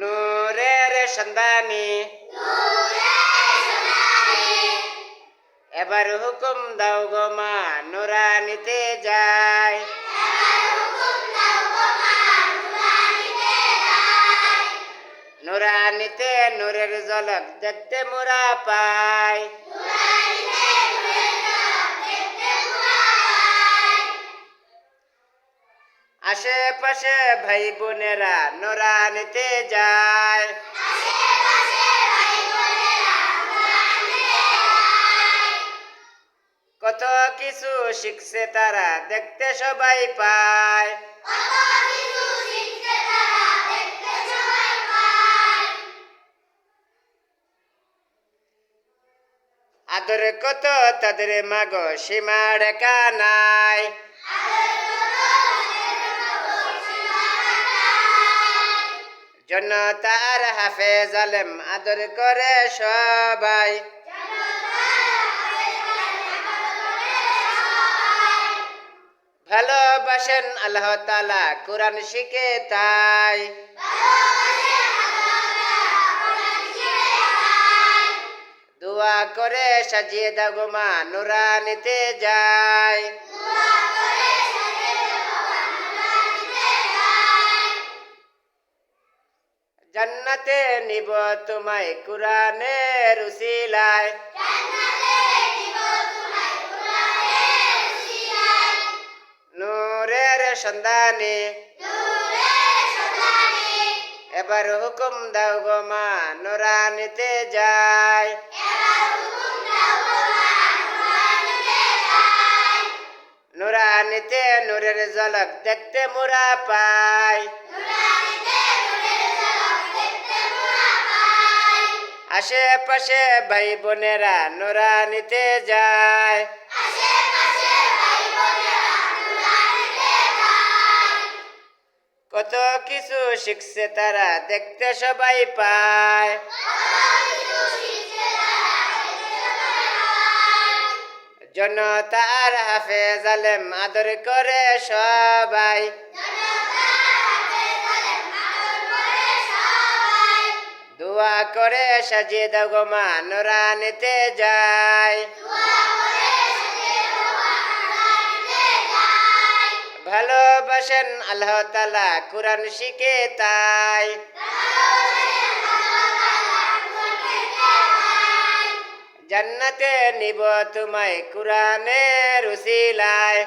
নূরের সন্ধানী। এবার হুকুম দাও গো মা, নুরানিতে যায় নুরানিতে নূরের ঝলক দেখতে মোরা পাই। আশেপাশে ভাই বোনেরা নুরানিতে যায়। কত কিছু শিখছে তারা, দেখতে সবাই পায়। আদর কত তাদের মাগ, সীমা রেখা নাই। জনতার হাফেজ আলেম আদর করে সবাই। ভালোবাসেন আল্লাহ তালা কোরআন শিখে তাই। দোয়া করে সাজিয়ে দাগো মা, নুরানিতে যায় জান্নাতে নিব তোমায় কোরআনের উসিলায় নূরের সন্ধানে। এবার হুকুম দাও গো মা নুরানিতে যায় নুরানিতে নূরের ঝলক দেখতে মোরা পাই। আশেপাশে ভাই বোনেরা নুরানিতে যায়। কত কিছু শিখছে তারা দেখতে সবাই পায়। জনতার হাফে আলেম আদর করে সবাই। দোয়া করে সাজিয়ে দাও গো মা নুরানিতে যায় ভালোবাসেন আল্লাহ তালা কোরআন শিখে তাই। জান্নাতে নিব তোমায় কোরআনের উসিলায়।